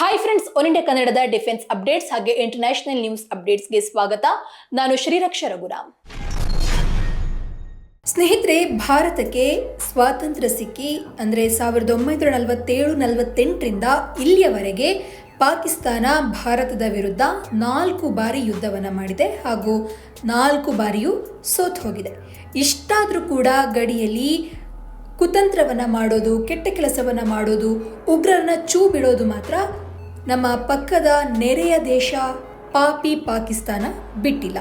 Hi friends one India ಕನ್ನಡದ defence updates ಹಾಗೆ international news ಅಪ್ಡೇಟ್ಸ್ಗೆ ಸ್ವಾಗತ. ನಾನು ಶ್ರೀರಕ್ಷ ರಘುರಾಮ್ ಸ್ನೇಹಿತರೆ, ಭಾರತಕ್ಕೆ ಸ್ವಾತಂತ್ರ್ಯ ಸಿಕ್ಕಿ, ಅಂದರೆ ಸಾವಿರದ ಒಂಬೈನೂರ ನಲವತ್ತೇಳು ನಲವತ್ತೆಂಟರಿಂದ ಇಲ್ಲಿಯವರೆಗೆ ಪಾಕಿಸ್ತಾನ ಭಾರತದ ವಿರುದ್ಧ ನಾಲ್ಕು ಬಾರಿ ಯುದ್ಧವನ್ನು ಮಾಡಿದೆ ಹಾಗೂ ನಾಲ್ಕು ಬಾರಿಯೂ ಸೋತು ಹೋಗಿದೆ. ಇಷ್ಟಾದರೂ ಕೂಡ ಗಡಿಯಲ್ಲಿ ಕುತಂತ್ರವನ್ನು ಮಾಡೋದು, ಕೆಟ್ಟ ಕೆಲಸವನ್ನು ಮಾಡೋದು, ಉಗ್ರರನ್ನ ಚೂ ಬಿಡೋದು ಮಾತ್ರ ನಮ್ಮ ಪಕ್ಕದ ನೆರೆಯ ದೇಶ ಪಾಪಿ ಪಾಕಿಸ್ತಾನ ಬಿಟ್ಟಿಲ್ಲ.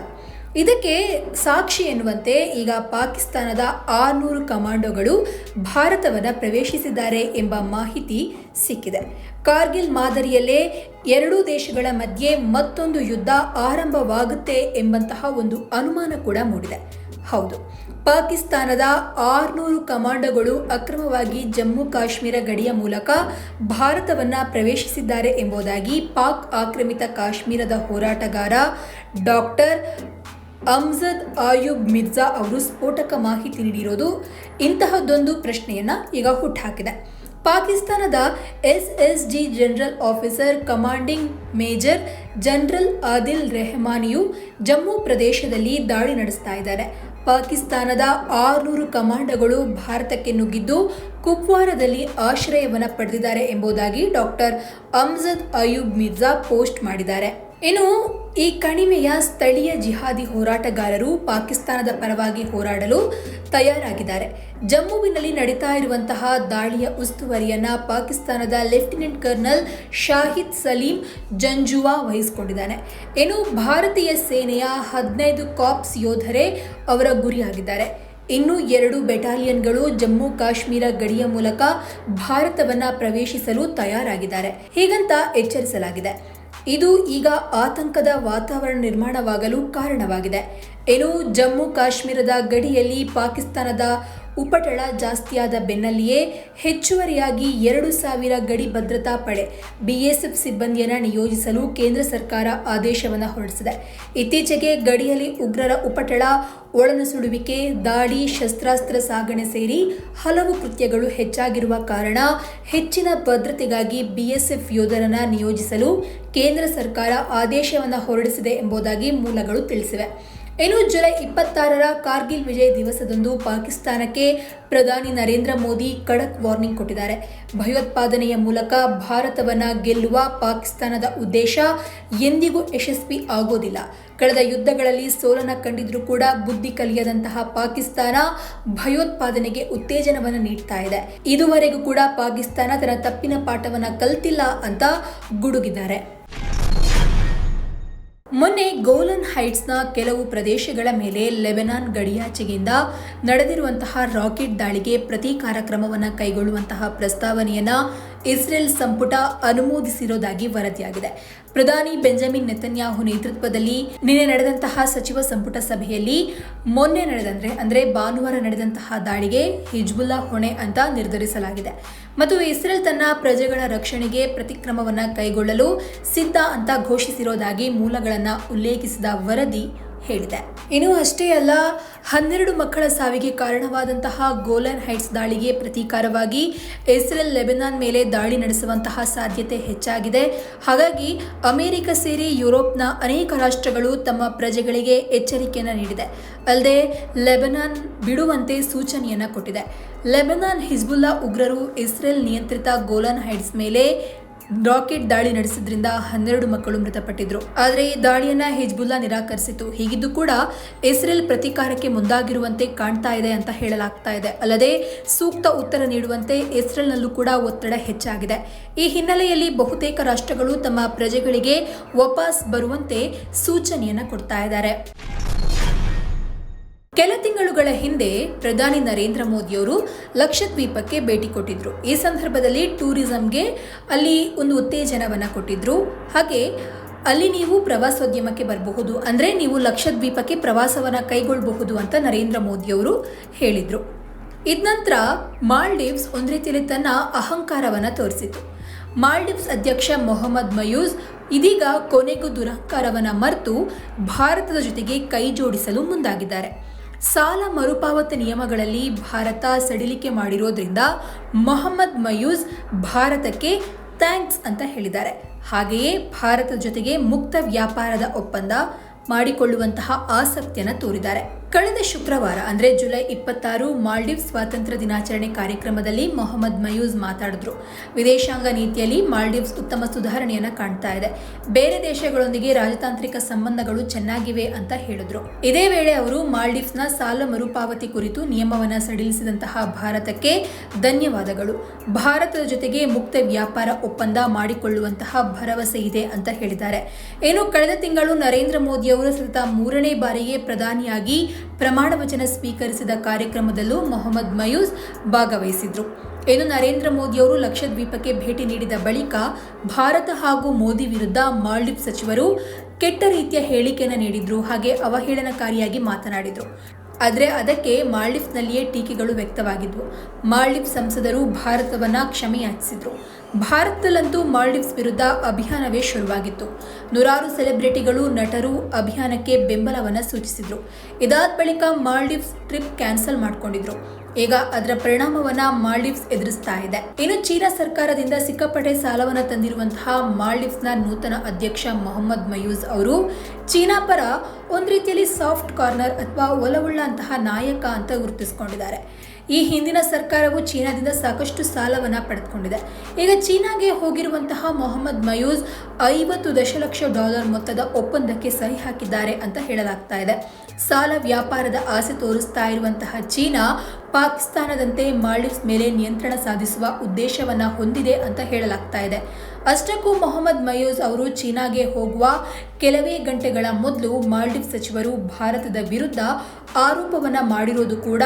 ಇದಕ್ಕೆ ಸಾಕ್ಷಿ ಎನ್ನುವಂತೆ ಈಗ ಪಾಕಿಸ್ತಾನದ ಆರುನೂರು ಕಮಾಂಡೋಗಳು ಭಾರತವನ್ನು ಪ್ರವೇಶಿಸಿದ್ದಾರೆ ಎಂಬ ಮಾಹಿತಿ ಸಿಕ್ಕಿದೆ. ಕಾರ್ಗಿಲ್ ಮಾದರಿಯಲ್ಲೇ ಎರಡೂ ದೇಶಗಳ ಮಧ್ಯೆ ಮತ್ತೊಂದು ಯುದ್ಧ ಆರಂಭವಾಗುತ್ತೆ ಎಂಬಂತಹ ಒಂದು ಅನುಮಾನ ಕೂಡ ಮೂಡಿದೆ. ಹೌದು, ಪಾಕಿಸ್ತಾನದ ಆರುನೂರು ಕಮಾಂಡೋಗಳು ಅಕ್ರಮವಾಗಿ ಜಮ್ಮು ಕಾಶ್ಮೀರ ಗಡಿಯ ಮೂಲಕ ಭಾರತವನ್ನ ಪ್ರವೇಶಿಸಿದ್ದಾರೆ ಎಂಬುದಾಗಿ ಪಾಕ್ ಆಕ್ರಮಿತ ಕಾಶ್ಮೀರದ ಹೋರಾಟಗಾರ ಡಾಕ್ಟರ್ ಅಮ್ಜದ್ ಆಯುಬ್ ಮಿರ್ಜಾ ಅವರು ಸ್ಫೋಟಕ ಮಾಹಿತಿ ನೀಡಿರೋದು ಇಂತಹದ್ದೊಂದು ಪ್ರಶ್ನೆಯನ್ನ ಈಗ ಹುಟ್ಟುಹಾಕಿದೆ ಪಾಕಿಸ್ತಾನದ S S G general officer commanding major general Adil ರೆಹಮಾನಿಯು Jammu ಪ್ರದೇಶದಲ್ಲಿ ದಾಳಿ ನಡೆಸ್ತಾ ಇದ್ದಾರೆ. ಪಾಕಿಸ್ತಾನದ ಆರುನೂರು ಕಮಾಂಡೋಗಳು ಭಾರತಕ್ಕೆ ನುಗ್ಗಿದ್ದು ಕುಪ್ವಾರದಲ್ಲಿ ಆಶ್ರಯವನ್ನು ಪಡೆದಿದ್ದಾರೆ ಎಂಬುದಾಗಿ ಡಾಕ್ಟರ್ ಅಮ್ಜದ್ ಅಯೂಬ್ ಮಿರ್ಜಾ ಪೋಸ್ಟ್ ಮಾಡಿದ್ದಾರೆ. ಇನ್ನು ಈ ಕಣಿವೆಯ ಸ್ಥಳೀಯ ಜಿಹಾದಿ ಹೋರಾಟಗಾರರು ಪಾಕಿಸ್ತಾನದ ಪರವಾಗಿ ಹೋರಾಡಲು ತಯಾರಾಗಿದ್ದಾರೆ. ಜಮ್ಮುವಿನಲ್ಲಿ ನಡೀತಾ ಇರುವಂತಹ ದಾಳಿಯ ಉಸ್ತುವಾರಿಯನ್ನು ಪಾಕಿಸ್ತಾನದ ಲೆಫ್ಟಿನೆಂಟ್ ಕರ್ನಲ್ ಶಾಹಿದ್ ಸಲೀಂ ಜಂಜುವಾ ವಹಿಸಿಕೊಂಡಿದ್ದಾನೆ. ಇನ್ನು ಭಾರತೀಯ ಸೇನೆಯ ಹದಿನೈದು ಕಾಪ್ಸ್ ಯೋಧರೇ ಅವರ ಗುರಿಯಾಗಿದ್ದಾರೆ. ಇನ್ನು ಎರಡು ಬೆಟಾಲಿಯನ್ಗಳು ಜಮ್ಮು ಕಾಶ್ಮೀರ ಗಡಿಯ ಮೂಲಕ ಭಾರತವನ್ನ ಪ್ರವೇಶಿಸಲು ತಯಾರಾಗಿದ್ದಾರೆ. ಹೀಗಂತ ಎಚ್ಚರಿಸಲಾಗಿದೆ. ಇದು ಈಗ ಆತಂಕದ ವಾತಾವರಣ ನಿರ್ಮಾಣವಾಗಲು ಕಾರಣವಾಗಿದೆ. ಏನು ಜಮ್ಮು ಕಾಶ್ಮೀರದ ಗಡಿಯಲ್ಲಿ ಪಾಕಿಸ್ತಾನದ ಉಪಟಳ ಜಾಸ್ತಿಯಾದ ಬೆನ್ನಲ್ಲಿಯೇ ಹೆಚ್ಚುವರಿಯಾಗಿ ಎರಡು ಸಾವಿರ ಗಡಿ ಭದ್ರತಾ ಪಡೆ, ಬಿಎಸ್ಎಫ್ ಸಿಬ್ಬಂದಿಯನ್ನು ನಿಯೋಜಿಸಲು ಕೇಂದ್ರ ಸರ್ಕಾರ ಆದೇಶವನ್ನು ಹೊರಡಿಸಿದೆ. ಇತ್ತೀಚೆಗೆ ಗಡಿಯಲ್ಲಿ ಉಗ್ರರ ಉಪಟಳ ಒಳನುಸುಳುವಿಕೆ ದಾಳಿ, ಶಸ್ತ್ರಾಸ್ತ್ರ ಸಾಗಣೆ ಸೇರಿ ಹಲವು ಕೃತ್ಯಗಳು ಹೆಚ್ಚಾಗಿರುವ ಕಾರಣ ಹೆಚ್ಚಿನ ಭದ್ರತೆಗಾಗಿ ಬಿಎಸ್ಎಫ್ ಯೋಧರನ್ನು ನಿಯೋಜಿಸಲು ಕೇಂದ್ರ ಸರ್ಕಾರ ಆದೇಶವನ್ನು ಹೊರಡಿಸಿದೆ ಎಂಬುದಾಗಿ ಮೂಲಗಳು ತಿಳಿಸಿವೆ. ಇನ್ನು ಜುಲೈ ಇಪ್ಪತ್ತಾರರ ಕಾರ್ಗಿಲ್ ವಿಜಯ ದಿವಸದಂದು ಪಾಕಿಸ್ತಾನಕ್ಕೆ ಪ್ರಧಾನಿ ನರೇಂದ್ರ ಮೋದಿ ಖಡಕ್ ವಾರ್ನಿಂಗ್ ಕೊಟ್ಟಿದ್ದಾರೆ. ಭಯೋತ್ಪಾದನೆಯ ಮೂಲಕ ಭಾರತವನ್ನು ಗೆಲ್ಲುವ ಪಾಕಿಸ್ತಾನದ ಉದ್ದೇಶ ಎಂದಿಗೂ ಯಶಸ್ವಿ ಆಗೋದಿಲ್ಲ. ಕಳೆದ ಯುದ್ಧಗಳಲ್ಲಿ ಸೋಲನ ಕಂಡಿದ್ರೂ ಕೂಡ ಬುದ್ಧಿ ಕಲಿಯದಂತಹ ಪಾಕಿಸ್ತಾನ ಭಯೋತ್ಪಾದನೆಗೆ ಉತ್ತೇಜನವನ್ನು ನೀಡ್ತಾ ಇದೆ. ಇದುವರೆಗೂ ಕೂಡ ಪಾಕಿಸ್ತಾನ ತನ್ನ ತಪ್ಪಿನ ಪಾಠವನ್ನು ಕಲ್ತಿಲ್ಲ ಅಂತ ಗುಡುಗಿದ್ದಾರೆ. ಮೊನ್ನೆ ಗೋಲನ್ ಹೈಟ್ಸ್ನ ಕೆಲವು ಪ್ರದೇಶಗಳ ಮೇಲೆ ಲೆಬನಾನ್ ಗಡಿಯಾಚೆಗಿಂದ ನಡೆದಿರುವಂತಹ ರಾಕೆಟ್ ದಾಳಿಗೆ ಪ್ರತೀಕಾರ ಕ್ರಮವನ್ನು ಕೈಗೊಳ್ಳುವಂತಹ ಪ್ರಸ್ತಾವನೆಯನ್ನ ಇಸ್ರೇಲ್ ಸಂಪುಟ ಅನುಮೋದಿಸಿರೋದಾಗಿ ವರದಿಯಾಗಿದೆ. ಪ್ರಧಾನಿ ಬೆಂಜಮಿನ್ ನೆತನ್ಯಾಹು ನೇತೃತ್ವದಲ್ಲಿ ನಿನ್ನೆ ನಡೆದಂತಹ ಸಚಿವ ಸಂಪುಟ ಸಭೆಯಲ್ಲಿ ಮೊನ್ನೆ ನಡೆದಂದ್ರೆ, ಅಂದ್ರೆ ಭಾನುವಾರ ನಡೆದಂತಹ ದಾಳಿಗೆ ಹಿಜ್ಬುಲ್ಲಾ ಹೊಣೆ ಅಂತ ನಿರ್ಧರಿಸಲಾಗಿದೆ. ಮತ್ತು ಇಸ್ರೇಲ್ ತನ್ನ ಪ್ರಜೆಗಳ ರಕ್ಷಣೆಗೆ ಪ್ರತಿಕ್ರಮವನ್ನು ಕೈಗೊಳ್ಳಲು ಸಿದ್ಧ ಅಂತ ಘೋಷಿಸಿರೋದಾಗಿ ಮೂಲಗಳನ್ನು ಉಲ್ಲೇಖಿಸಿದ ವರದಿ ಹೇಳಿದೆ. ಇನ್ನು ಅಷ್ಟೇ ಅಲ್ಲ, ಹನ್ನೆರಡು ಮಕ್ಕಳ ಸಾವಿಗೆ ಕಾರಣವಾದಂತಹ ಗೋಲನ್ ಹೈಟ್ಸ್ ದಾಳಿಗೆ ಪ್ರತೀಕಾರವಾಗಿ ಇಸ್ರೇಲ್ ಲೆಬನಾನ್ ಮೇಲೆ ದಾಳಿ ನಡೆಸುವಂತಹ ಸಾಧ್ಯತೆ ಹೆಚ್ಚಾಗಿದೆ. ಹಾಗಾಗಿ ಅಮೆರಿಕ ಸೇರಿ ಯುರೋಪ್ನ ಅನೇಕ ರಾಷ್ಟ್ರಗಳು ತಮ್ಮ ಪ್ರಜೆಗಳಿಗೆ ಎಚ್ಚರಿಕೆಯನ್ನು ನೀಡಿದೆ. ಅಲ್ಲದೆ ಲೆಬನಾನ್ ಬಿಡುವಂತೆ ಸೂಚನೆಯನ್ನು ಕೊಟ್ಟಿದೆ. ಲೆಬನಾನ್ ಹಿಜ್ಬುಲ್ಲಾ ಉಗ್ರರು ಇಸ್ರೇಲ್ ನಿಯಂತ್ರಿತ ಗೋಲನ್ ಹೈಟ್ಸ್ ಮೇಲೆ ರಾಕೆಟ್ ದಾಳಿ ನಡೆಸಿದ್ರಿಂದ ಹನ್ನೆರಡು ಮಕ್ಕಳು ಮೃತಪಟ್ಟಿದ್ರು. ಆದರೆ ಈ ದಾಳಿಯನ್ನ ಹಿಜ್ಬುಲ್ಲಾ ನಿರಾಕರಿಸಿತು ಹೀಗಿದ್ದು ಕೂಡ ಇಸ್ರೇಲ್ ಪ್ರತೀಕಾರಕ್ಕೆ ಮುಂದಾಗಿರುವಂತೆ ಕಾಣ್ತಾ ಇದೆ ಅಂತ ಹೇಳಲಾಗ್ತಾ ಇದೆ. ಅಲ್ಲದೆ ಸೂಕ್ತ ಉತ್ತರ ನೀಡುವಂತೆ ಇಸ್ರೇಲ್ನಲ್ಲೂ ಕೂಡ ಒತ್ತಡ ಹೆಚ್ಚಾಗಿದೆ. ಈ ಹಿನ್ನೆಲೆಯಲ್ಲಿ ಬಹುತೇಕ ರಾಷ್ಟ್ರಗಳು ತಮ್ಮ ಪ್ರಜೆಗಳಿಗೆ ವಾಪಸ್ ಬರುವಂತೆ ಸೂಚನೆಯನ್ನ ಕೊಡ್ತಾ ಇದ್ದಾರೆ. ಕೆಲ ತಿಂಗಳುಗಳ ಹಿಂದೆ ಪ್ರಧಾನಿ ನರೇಂದ್ರ ಮೋದಿಯವರು ಲಕ್ಷದ್ವೀಪಕ್ಕೆ ಭೇಟಿ ಕೊಟ್ಟಿದ್ರು. ಈ ಸಂದರ್ಭದಲ್ಲಿ ಟೂರಿಸಂಗೆ ಅಲ್ಲಿ ಒಂದು ಉತ್ತೇಜನವನ್ನು ಕೊಟ್ಟಿದ್ರು. ಹಾಗೆ ಅಲ್ಲಿ ನೀವು ಪ್ರವಾಸೋದ್ಯಮಕ್ಕೆ ಬರಬಹುದು. ಅಂದರೆ ನೀವು ಲಕ್ಷದ್ವೀಪಕ್ಕೆ ಪ್ರವಾಸವನ್ನು ಕೈಗೊಳ್ಳಬಹುದು ಅಂತ ನರೇಂದ್ರ ಮೋದಿಯವರು ಹೇಳಿದರು. ಇದ್ನಂತರ ಮಾಲ್ಡೀವ್ಸ್ ಒಂದು ರೀತಿಯಲ್ಲಿ ತನ್ನ ಅಹಂಕಾರವನ್ನು ತೋರಿಸಿತು ಮಾಲ್ಡೀವ್ಸ್ ಅಧ್ಯಕ್ಷ ಮೊಹಮ್ಮದ್ ಮಯೂಸ್ ಇದೀಗ ಕೊನೆಗೂ ದುರಹಂಕಾರವನ್ನು ಮರೆತು ಭಾರತದ ಜೊತೆಗೆ ಕೈ ಜೋಡಿಸಲು ಮುಂದಾಗಿದ್ದಾರೆ. ಸಾಲ ಮರುಪಾವತಿ ನಿಯಮಗಳಲ್ಲಿ ಭಾರತ ಸಡಿಲಿಕೆ ಮಾಡಿರೋದ್ರಿಂದ ಮೊಹಮ್ಮದ್ ಮಯೂಸ್ ಭಾರತಕ್ಕೆ ಥ್ಯಾಂಕ್ಸ್ ಅಂತ ಹೇಳಿದ್ದಾರೆ. ಹಾಗೆಯೇ ಭಾರತದ ಜೊತೆಗೆ ಮುಕ್ತ ವ್ಯಾಪಾರದ ಒಪ್ಪಂದ ಮಾಡಿಕೊಳ್ಳುವಂತಹ ಆಸಕ್ತಿಯನ್ನು ತೋರಿದ್ದಾರೆ. ಕಳೆದ ಶುಕ್ರವಾರ, ಅಂದರೆ ಜುಲೈ ಇಪ್ಪತ್ತಾರು, ಮಾಲ್ಡೀವ್ಸ್ ಸ್ವಾತಂತ್ರ್ಯ ದಿನಾಚರಣೆ ಕಾರ್ಯಕ್ರಮದಲ್ಲಿ ಮೊಹಮ್ಮದ್ ಮಯೂಸ್ ಮಾತಾಡಿದ್ರು. ವಿದೇಶಾಂಗ ನೀತಿಯಲ್ಲಿ ಮಾಲ್ಡೀವ್ಸ್ ಉತ್ತಮ ಸುಧಾರಣೆಯನ್ನು ಕಾಣ್ತಾ ಇದೆ. ಬೇರೆ ದೇಶಗಳೊಂದಿಗೆ ರಾಜತಾಂತ್ರಿಕ ಸಂಬಂಧಗಳು ಚೆನ್ನಾಗಿವೆ ಅಂತ ಹೇಳಿದ್ರು. ಇದೇ ವೇಳೆ ಅವರು ಮಾಲ್ಡೀವ್ಸ್ನ ಸಾಲ ಮರುಪಾವತಿ ಕುರಿತು ನಿಯಮವನ್ನು ಸಡಿಲಿಸಿದಂತಹ ಭಾರತಕ್ಕೆ ಧನ್ಯವಾದಗಳು. ಭಾರತದ ಜೊತೆಗೆ ಮುಕ್ತ ವ್ಯಾಪಾರ ಒಪ್ಪಂದ ಮಾಡಿಕೊಳ್ಳುವಂತಹ ಭರವಸೆ ಇದೆ ಅಂತ ಹೇಳಿದ್ದಾರೆ. ಏನು ಕಳೆದ ತಿಂಗಳು ನರೇಂದ್ರ ಮೋದಿಯವರು ಸತತ ಮೂರನೇ ಬಾರಿಗೆ ಪ್ರಧಾನಿಯಾಗಿ ಪ್ರಮಾಣ ವಚನ ಸ್ವೀಕರಿಸಿದ ಕಾರ್ಯಕ್ರಮದಲ್ಲೂ ಮೊಹಮ್ಮದ್ ಮಯೂಸ್ ಭಾಗವಹಿಸಿದ್ರು. ಇನ್ನು ನರೇಂದ್ರ ಮೋದಿಯವರು ಲಕ್ಷದ್ವೀಪಕ್ಕೆ ಭೇಟಿ ನೀಡಿದ ಬಳಿಕ ಭಾರತ ಹಾಗೂ ಮೋದಿ ವಿರುದ್ಧ ಮಾಲ್ಡೀವ್ ಸಚಿವರು ಕೆಟ್ಟ ರೀತಿಯ ಹೇಳಿಕೆಯನ್ನು ನೀಡಿದ್ರು, ಹಾಗೆ ಅವಹೇಳನಕಾರಿಯಾಗಿ ಮಾತನಾಡಿದ್ರು. ಆದರೆ ಅದಕ್ಕೆ ಮಾಲ್ಡೀವ್ಸ್ನಲ್ಲಿಯೇ ಟೀಕೆಗಳು ವ್ಯಕ್ತವಾಗಿದ್ವು. ಮಾಲ್ಡೀವ್ ಸಂಸದರು ಭಾರತವನ್ನ ಕ್ಷಮೆಯಾಚಿಸಿದ್ರು. ಭಾರತದಲ್ಲಂತೂ ಮಾಲ್ಡೀವ್ಸ್ ವಿರುದ್ಧ ಅಭಿಯಾನವೇ ಶುರುವಾಗಿತ್ತು. ನೂರಾರು ಸೆಲೆಬ್ರಿಟಿಗಳು, ನಟರು ಅಭಿಯಾನಕ್ಕೆ ಬೆಂಬಲವನ್ನು ಸೂಚಿಸಿದರು. ಇದಾದ ಬಳಿಕ ಮಾಲ್ಡೀವ್ಸ್ ಟ್ರಿಪ್ ಕ್ಯಾನ್ಸಲ್ ಮಾಡಿಕೊಂಡಿದ್ರು. ಈಗ ಅದರ ಪರಿಣಾಮವನ್ನ ಮಾಲ್ಡೀವ್ಸ್ ಎದುರಿಸ್ತಾ ಇದೆ. ಇನ್ನು ಚೀನಾ ಸರ್ಕಾರದಿಂದ ಸಿಕ್ಕಪಟ್ಟೆ ಸಾಲವನ್ನು ತಂದಿರುವಂತಹ ಮಾಲ್ಡೀವ್ಸ್ನ ನೂತನ ಅಧ್ಯಕ್ಷ ಮೊಹಮ್ಮದ್ ಮಯೂಸ್ ಅವರು, ಚೀನಾ ಪರ ಒಂದು ರೀತಿಯಲ್ಲಿ ಸಾಫ್ಟ್ ಕಾರ್ನರ್ ಅಥವಾ ಒಲವುಳ್ಳ ಅಂತಹ ನಾಯಕ ಅಂತ ಗುರುತಿಸಿಕೊಂಡಿದ್ದಾರೆ. ಈ ಹಿಂದಿನ ಸರ್ಕಾರವು ಚೀನಾದಿಂದ ಸಾಕಷ್ಟು ಸಾಲವನ್ನ ಪಡೆದುಕೊಂಡಿದೆ. ಈಗ ಚೀನಾಗೆ ಹೋಗಿರುವಂತಹ ಮೊಹಮ್ಮದ್ ಮಯೂಸ್ ಐವತ್ತು ದಶಲಕ್ಷ ಡಾಲರ್ ಮೊತ್ತದ ಒಪ್ಪಂದಕ್ಕೆ ಸಹಿ ಹಾಕಿದ್ದಾರೆ ಅಂತ ಹೇಳಲಾಗ್ತಾ ಇದೆ. ಸಾಲ ವ್ಯಾಪಾರದ ಆಸೆ ತೋರಿಸ್ತಾ ಇರುವಂತಹ ಚೀನಾ ಪಾಕಿಸ್ತಾನದಂತೆ ಮಾಲ್ಡೀವ್ಸ್ ಮೇಲೆ ನಿಯಂತ್ರಣ ಸಾಧಿಸುವ ಉದ್ದೇಶವನ್ನ ಹೊಂದಿದೆ ಅಂತ ಹೇಳಲಾಗ್ತಾ ಇದೆ. ಅಷ್ಟಕ್ಕೂ ಮೊಹಮ್ಮದ್ ಮಯೂಸ್ ಅವರು ಚೀನಾಗೆ ಹೋಗುವ ಕೆಲವೇ ಗಂಟೆಗಳ ಮೊದಲು ಮಾಲ್ಡೀವ್ ಸಚಿವರು ಭಾರತದ ವಿರುದ್ಧ ಆರೋಪವನ್ನ ಮಾಡಿರೋದು ಕೂಡ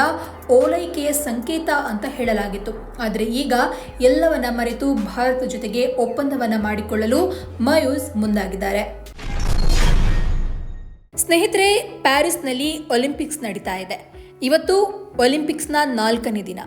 ಓಲೈಕೆಯ ಸಂಕೇತ ಅಂತ ಹೇಳಲಾಗಿತ್ತು. ಆದರೆ ಈಗ ಎಲ್ಲವನ್ನ ಮರೆತು ಭಾರತ ಜೊತೆಗೆ ಒಪ್ಪಂದವನ್ನ ಮಾಡಿಕೊಳ್ಳಲು ಮಯೂಸ್ ಮುಂದಾಗಿದ್ದಾರೆ. ಸ್ನೇಹಿತರೆ, ಪ್ಯಾರಿಸ್ನಲ್ಲಿ ಒಲಿಂಪಿಕ್ಸ್ ನಡೀತಾ ಇದೆ. ಇವತ್ತು ಒಲಿಂಪಿಕ್ಸ್ನ ನಾಲ್ಕನೇ ದಿನ.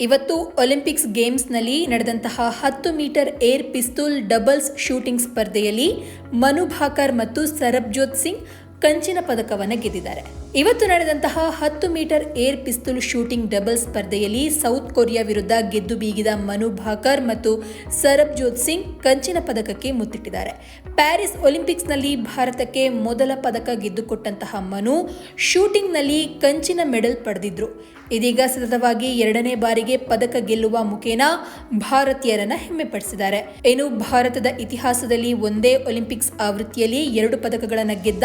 ಇವತ್ತು ಒಲಿಂಪಿಕ್ಸ್ ಗೇಮ್ಸ್ನಲ್ಲಿ ನಡೆದಂತಹ ಹತ್ತು metre air pistol doubles shooting ಸ್ಪರ್ಧೆಯಲ್ಲಿ ಮನು ಭಾಕರ್ ಮತ್ತು ಸರಬ್ಜೋತ್ ಸಿಂಗ್ ಕಂಚಿನ ಪದಕವನ್ನು ಗೆದ್ದಿದ್ದಾರೆ. ಇವತ್ತು ನಡೆದಂತಹ ಹತ್ತು metre air pistol shooting double ಸ್ಪರ್ಧೆಯಲ್ಲಿ ಸೌತ್ ಕೊರಿಯಾ ವಿರುದ್ಧ ಗೆದ್ದು ಬೀಗಿದ ಮನು ಭಾಕರ್ ಮತ್ತು ಸರಬ್ಜೋತ್ ಸಿಂಗ್ ಕಂಚಿನ ಪದಕಕ್ಕೆ ಮುತ್ತಿಟ್ಟಿದ್ದಾರೆ. ಪ್ಯಾರಿಸ್ ಒಲಿಂಪಿಕ್ಸ್ನಲ್ಲಿ ಭಾರತಕ್ಕೆ ಮೊದಲ ಪದಕ ಗೆದ್ದುಕೊಟ್ಟಂತಹ ಮನು ಶೂಟಿಂಗ್ನಲ್ಲಿ ಕಂಚಿನ ಮೆಡಲ್ ಪಡೆದಿದ್ರು. ಇದೀಗ ಸತತವಾಗಿ ಎರಡನೇ ಬಾರಿಗೆ ಪದಕ ಗೆಲ್ಲುವ ಮುಖೇನ ಭಾರತೀಯರನ್ನ ಹೆಮ್ಮೆಪಡಿಸಿದ್ದಾರೆ. ಏನು ಭಾರತದ ಇತಿಹಾಸದಲ್ಲಿ ಒಂದೇ ಒಲಿಂಪಿಕ್ಸ್ ಆವೃತ್ತಿಯಲ್ಲಿ ಎರಡು ಪದಕಗಳನ್ನು ಗೆದ್ದ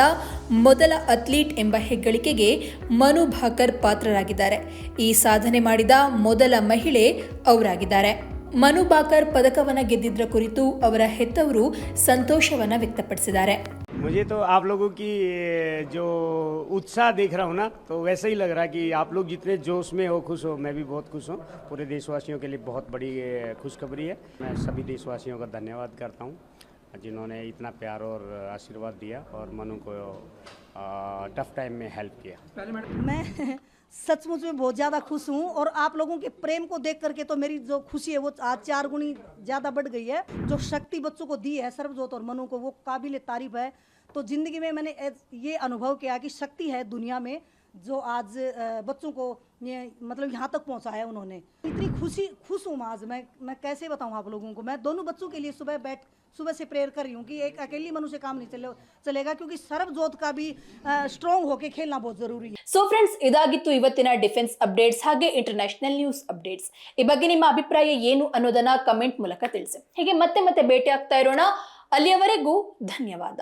ಮೊದಲ ಅಥ್ಲೀಟ್ ಎಂಬ ಹೆಗ್ಗಳಿಕೆಗೆ ಮನು ಭಾಕರ್ ಪಾತ್ರರಾಗಿದ್ದಾರೆ ಈ ಸಾಧನೆ ಮಾಡಿದ ಮೊದಲ ಮಹಿಳೆ ಅವರಾಗಿದ್ದಾರೆ ಮನು ಭಾಕರ್ ಪದಕವನ್ನ ಗೆದ್ದಿದ್ರ ಕುರಿತು ಅವರ ಹೆತ್ತವರು ಸಂತೋಷವನ್ನ ವ್ಯಕ್ತಪಡಿಸಿದ್ದಾರೆ मुझे तो आप लोगों की जो उत्साह देख रहा हूँ ना तो वैसे ही लग रहा है कि आप लोग जितने जोश में हो खुश हो मैं भी बहुत खुश हूँ पूरे देशवासियों के लिए बहुत बड़ी ये खुशखबरी है मैं सभी देशवासियों का धन्यवाद करता हूँ जिन्होंने इतना प्यार और आशीर्वाद दिया और मनु को टफ टाइम में हेल्प किया। मैं सचमुच में बहुत ज़्यादा खुश हूँ और आप लोगों के प्रेम को देख करके तो मेरी जो खुशी है वो आज चार गुनी ज़्यादा बढ़ गई है। जो शक्ति बच्चों को दी है सर्वजोत और मनु को वो काबिल तारीफ़ है। तो ज़िंदगी में मैंने ये अनुभव किया कि शक्ति है दुनिया में जो आज बच्चों को ये मतलब यहाँ तक पहुँचाया उन्होंने। इतनी खुशी खुश हूँ आज। मैं मैं कैसे बताऊँ आप लोगों को? मैं दोनों बच्चों के लिए सुबह बैठ सुबह से प्रेयर कर रही हूँ कि एक अकेली मनुष्य काम नहीं चले चलेगा क्योंकि सर्वजोत का भी स्ट्रॉन्ग होके खेलना बहुत ज़रूरी है ಸೊ ಫ್ರೆಂಡ್ಸ್ ಇದಾಗಿತ್ತು ಇವತ್ತಿನ ಡಿಫೆನ್ಸ್ ಅಪ್ಡೇಟ್ಸ್ ಹಾಗೆ ಇಂಟರ್ನ್ಯಾಷನಲ್ ನ್ಯೂಸ್ ಅಪ್ಡೇಟ್ಸ್ ಈ ಬಗ್ಗೆ ನಿಮ್ಮ ಅಭಿಪ್ರಾಯ ಏನು ಅನ್ನೋದನ್ನ ಕಮೆಂಟ್ ಮೂಲಕ ತಿಳಿಸಿ ಹೀಗೆ ಮತ್ತೆ ಮತ್ತೆ ಭೇಟಿ ಆಗ್ತಾ ಇರೋಣ ಅಲ್ಲಿಯವರೆಗೂ ಧನ್ಯವಾದ